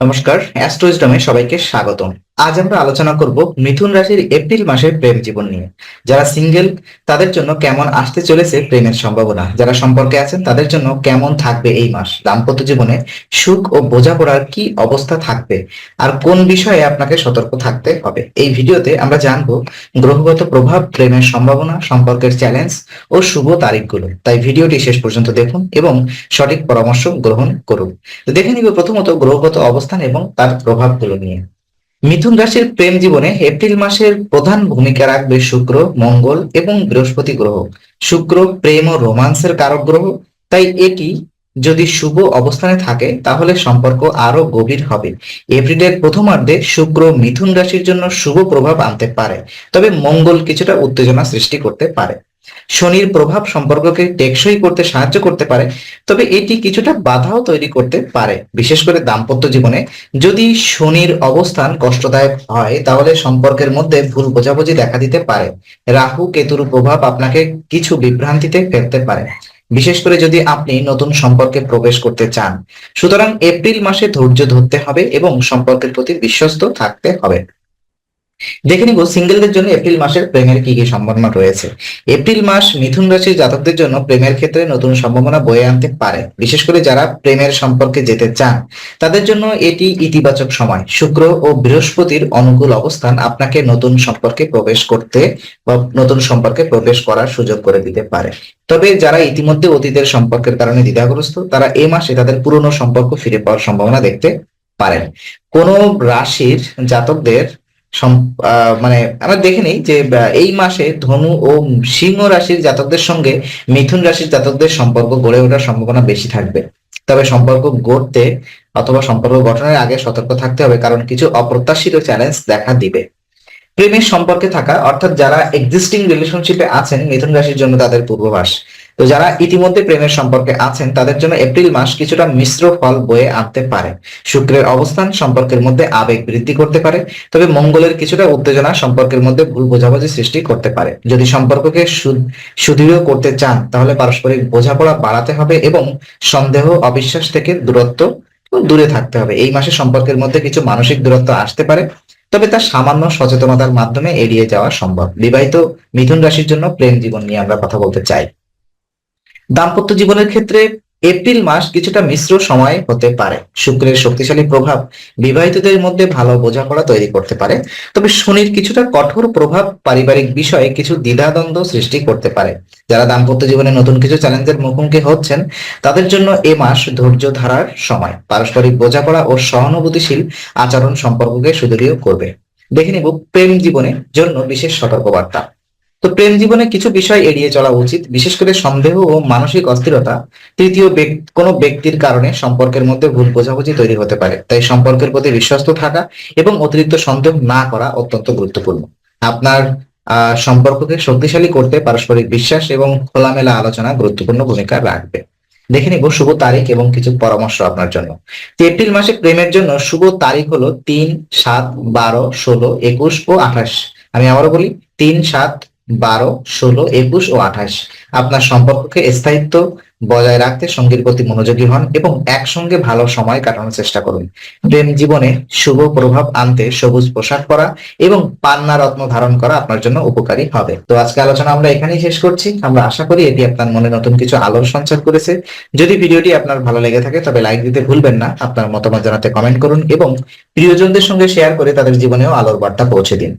নমস্কার অ্যাস্ট্রোইজডমে সবাইকে স্বাগতম। আজ আমরা আলোচনা করব মিথুন রাশির এপ্রিল মাসের প্রেম জীবন নিয়ে। যারা সিঙ্গেল, তাদের জন্য কেমন আসতে চলেছে প্রেমের সম্ভাবনা? যারা সম্পর্কে আছেন, তাদের জন্য কেমন থাকবে এই মাস? দাম্পত্য জীবনে সুখ ও বোঝাপড়ার কি অবস্থা থাকবে? আর কোন বিষয়ে আপনাকে সতর্ক থাকতে হবে? এই ভিডিওতে আমরা জানব গ্রহগত প্রভাব, প্রেমের সম্ভাবনা, সম্পর্কের চ্যালেঞ্জ ও শুভ তারিখগুলো। তাই ভিডিওটি শেষ পর্যন্ত দেখুন এবং সঠিক পরামর্শ গ্রহণ করুন। দেখে নিব প্রথমত গ্রহগত অবস্থান এবং তার প্রভাবগুলো নিয়ে। মিথুন রাশির প্রেম জীবনে এপ্রিল মাসের প্রধান ভূমিকা রাখবে শুক্র, মঙ্গল এবং বৃহস্পতি গ্রহ। শুক্র প্রেম ও রোমান্সের কারক গ্রহ। তাই এটি যদি শুভ অবস্থানে থাকে, তাহলে সম্পর্ক আরও গভীর হবে। এপ্রিলের প্রথমার্ধে শুক্র মিথুন রাশির জন্য শুভ প্রভাব আনতে পারে, তবে মঙ্গল কিছুটা উত্তেজনা সৃষ্টি করতে পারে। শনির প্রভাব সম্পর্ককে টেকসই করতে সাহায্য করতে পারে, তবে এটি কিছুটা বাধাও তৈরি করতে পারে। বিশেষ করে দাম্পত্য জীবনে যদি শনির অবস্থান কষ্টদায়ক হয়, তাহলে সম্পর্কের মধ্যে ভুল বোঝাবুঝি দেখা দিতে পারে। রাহু কেতুর প্রভাব আপনাকে কিছু বিভ্রান্তিতে ফেলতে পারে। বিশেষ করে যদি আপনি নতুন সম্পর্কে প্রবেশ করতে চান, সুতরাং এপ্রিল মাসে ধৈর্য ধরতে হবে এবং সম্পর্কের প্রতি বিশ্বস্ত থাকতে হবে। দেখে নিব সিঙ্গেলদের জন্য এপ্রিল মাসের প্রেমের কি কি সম্ভাবনা রয়েছে। এপ্রিল মাস মিথুন রাশির জাতকদের জন্য প্রেমের ক্ষেত্রে নতুন সম্ভাবনা বয়ে আনতে পারে। বিশেষ করে যারা প্রেমের সম্পর্কে যেতে চান, তাদের জন্য এটি ইতিবাচক সময়। শুক্র ও বৃহস্পতির অনুকূল অবস্থান আপনাকে নতুন সম্পর্কে প্রবেশ করতে বা নতুন সম্পর্কে প্রবেশ করার সুযোগ করে দিতে পারে। তবে যারা ইতিমধ্যে অতীতের সম্পর্কের কারণে দ্বিধাগ্রস্ত, তারা এ মাসে তাদের পুরনো সম্পর্ক ফিরে পাওয়ার সম্ভাবনা দেখতে পারেন। কোন রাশির জাতকদের মানে আমরা দেখে নিই যে এই মাসে ধনু ও সিংহ রাশির জাতকদের সঙ্গে মিথুন রাশির জাতকদের সম্পর্ক গড়ে ওঠার সম্ভাবনা বেশি থাকবে। তবে সম্পর্ক গড়তে অথবা সম্পর্ক গঠনের আগে সতর্ক থাকতে হবে, কারণ কিছু অপ্রত্যাশিত চ্যালেঞ্জ দেখা দিবে। প্রেমের সম্পর্কে থাকা, অর্থাৎ যারা এক্সিস্টিং রিলেশনশিপে আছেন, মিথুন রাশির জন্য তাদের পূর্বাভাস তো যারা ইতিমধ্যে প্রেমের সম্পর্কে আছেন, তাদের জন্য এপ্রিল মাস কিছুটা মিশ্র ফল বয়ে আনতে পারে। শুক্রের অবস্থান সম্পর্কের মধ্যে আবেগ বৃদ্ধি করতে পারে, তবে মঙ্গলের কিছুটা উত্তেজনা সম্পর্কের মধ্যে ভুল বোঝাবুঝি সৃষ্টি করতে পারে। যদি সম্পর্ককে সুদৃঢ় করতে চান, তাহলে পারস্পরিক বোঝাপড়া বাড়াতে হবে এবং সন্দেহ, অবিশ্বাস থেকে দূরত্ব দূরে থাকতে হবে। এই মাসে সম্পর্কের মধ্যে কিছু মানসিক দূরত্ব আসতে পারে, তবে তা সামান্য সচেতনতার মাধ্যমে এড়িয়ে যাওয়া সম্ভব। বিবাহিত মিথুন রাশির জন্য প্রেম জীবন নিয়ে আমরা কথা বলতে চাই। দাম্পত্য জীবনের ক্ষেত্রে এপ্রিল মাস কিছুটা মিশ্র সময় হতে পারে। শুক্রের শক্তিশালী প্রভাব বিবাহিতদের মধ্যে ভালো বোঝাপড়া তৈরি করতে পারে। তবে শনির কিছুটা কঠোর প্রভাব পারিবারিক বিষয়ে কিছু দ্বিধাদ্বন্দ্ব সৃষ্টি করতে পারে। যারা দাম্পত্য জীবনে নতুন কিছু চ্যালেঞ্জের মুখোমুখি হচ্ছেন, তাদের জন্য এ মাস ধৈর্য ধারার সময়। পারস্পরিক বোঝাপড়া ও সহানুভূতিশীল আচরণ সম্পর্ককে সুদৃঢ় করবে। দেখে নিব প্রেম জীবনের জন্য বিশেষ সতর্কবার্তা। তো প্রেম জীবনে কিছু বিষয় এড়িয়ে চলা উচিত, বিশেষ করে সন্দেহ ও মানসিক অস্থিরতা তৃতীয় কোনো ব্যক্তির কারণে সম্পর্কের মধ্যে ভুল বোঝাবুঝি তৈরি হতে পারে। তাই সম্পর্কের প্রতি বিশ্বস্ত থাকা এবং অতিরিক্ত সন্দেহ না করা অত্যন্ত গুরুত্বপূর্ণ। আপনার সম্পর্ককে শক্তিশালী করতে পারস্পরিক বিশ্বাস এবং খোলামেলা আলোচনা গুরুত্বপূর্ণ ভূমিকা রাখবে। দেখে নিব শুভ তারিখ এবং কিছু পরামর্শ আপনার জন্য। এপ্রিল মাসে প্রেমের জন্য শুভ তারিখ হলো তিন সাত বারো ষোলো একুশ ও আঠাশ। আমি আবারও বলি, তিন সাত বারো, ষোলো, একুশ ও আঠাশ। আপনার সম্পর্ককে স্থায়িত্ব বজায় রাখতে সঙ্গীর প্রতি মনোযোগী হন এবং একসঙ্গে ভালো সময় কাটানোর চেষ্টা করুন। প্রেম জীবনে শুভ প্রভাব আনতে সবুজ পোশাক পরা এবং পান্না রত্ন ধারণ করা আপনার জন্য উপকারী হবে। তো আজকে আলোচনা আমরা এখানেই শেষ করছি। আমরা আশা করি এটি আপনার মনে নতুন কিছু আলোর সঞ্চার করেছে। যদি ভিডিওটি আপনার ভালো লেগে থাকে, তবে লাইক দিতে ভুলবেন না। আপনার মতামত জানাতে কমেন্ট করুন এবং প্রিয়জনদের সঙ্গে শেয়ার করে তাদের জীবনেও আলোর বার্তা পৌঁছে দিন।